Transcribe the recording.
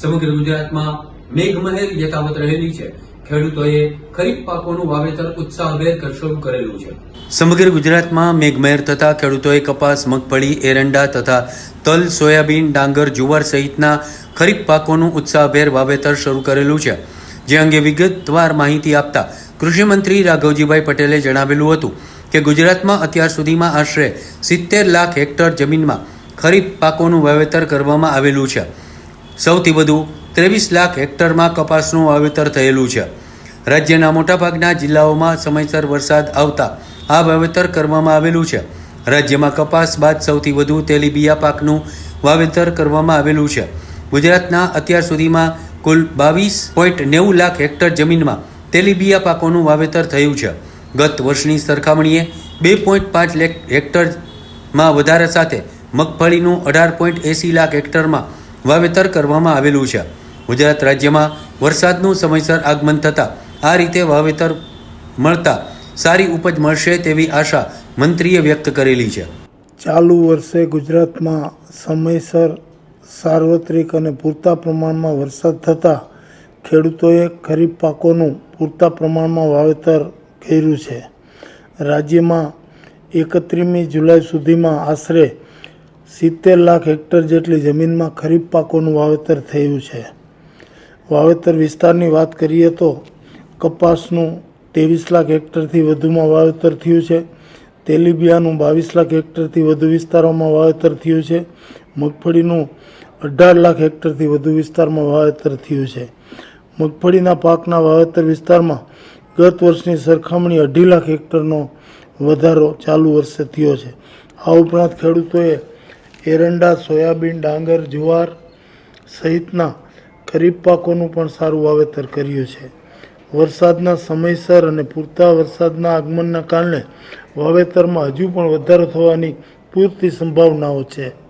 સમગ્ર ગુજરાતમાં મેઘમહેર યથાવત રહેલી છે. ખેડૂતોએ ખરીફ પાકોનું વાવેતર ઉત્સાહભેર શરૂ કરેલું છે. સમગ્ર ગુજરાતમાં મેઘમહેર થતા ખેડૂતોએ કપાસ, મગફળી, એરંડા તથા તલ, સોયાબીન, ડાંગર, જુવાર સહિતના ખરીફ પાકોનું ઉત્સાહભેર વાવેતર શરૂ કરેલું છે. જે અંગે વિગતવાર માહિતી આપતા કૃષિમંત્રી રાઘવજીભાઈ પટેલે જણાવેલું હતું કે, ગુજરાતમાં અત્યાર સુધીમાં આશરે સિત્તેર લાખ હેક્ટર જમીનમાં ખરીફ પાકોનું વાવેતર કરવામાં આવેલું છે. સૌથી વધુ ત્રેવીસ લાખ હેક્ટરમાં કપાસનું વાવેતર થયેલું છે. રાજ્યના મોટાભાગના જિલ્લાઓમાં સમયસર વરસાદ આવતા આ વાવેતર કરવામાં આવેલું છે. રાજ્યમાં કપાસ બાદ સૌથી વધુ તેલીબિયા પાકનું વાવેતર કરવામાં આવેલું છે. ગુજરાતના અત્યાર સુધીમાં કુલ બાવીસ પોઈન્ટ નેવું લાખ હેક્ટર જમીનમાં તેલીબિયા પાકોનું વાવેતર થયું છે. ગત વર્ષની સરખામણીએ બે પોઈન્ટ પાંચ હેક્ટરમાં વધારા સાથે મગફળીનું અઢાર પોઈન્ટ એંસી લાખ હેક્ટરમાં વાવેતર કરવામાં આવેલું છે. ગુજરાત રાજ્યમાં વરસાદનું સમયસર આગમન થતાં આ રીતે વાવેતર મળતા સારી ઉપજ મળશે તેવી આશા મંત્રીએ વ્યક્ત કરેલી છે. ચાલુ વર્ષે ગુજરાતમાં સમયસર સાર્વત્રિક અને પૂરતા પ્રમાણમાં વરસાદ થતાં ખેડૂતોએ ખરીફ પાકોનું પૂરતા પ્રમાણમાં વાવેતર કર્યું છે. રાજ્યમાં એકત્રીમી જુલાઈ સુધીમાં આશરે સિત્તેર લાખ હેક્ટર જેટલી જમીનમાં ખરીફ પાકોનું વાવેતર થયું છે. વાવેતર વિસ્તારની વાત કરીએ તો કપાસનું ત્રેવીસ લાખ હેક્ટરથી વધુમાં વાવેતર થયું છે. તેલીબિયાનું બાવીસ લાખ હેક્ટરથી વધુ વિસ્તારોમાં વાવેતર થયું છે. મગફળીનું અઢાર લાખ હેક્ટરથી વધુ વિસ્તારમાં વાવેતર થયું છે. મગફળીના પાકના વાવેતર વિસ્તારમાં ગત વર્ષની સરખામણી અઢી લાખ હેક્ટરનો વધારો ચાલુ વર્ષે થયો છે. આ ઉપરાંત ખેડૂતોએ એરંડા, સોયાબીન, ડાંગર, જુવાર સહિતના ખરીફ પાકોનું પણ સારું વાવેતર કર્યું છે. વરસાદના સમયસર અને પૂરતા વરસાદના આગમનના કારણે વાવેતરમાં હજુ પણ વધારો થવાની પૂરતી સંભાવનાઓ છે.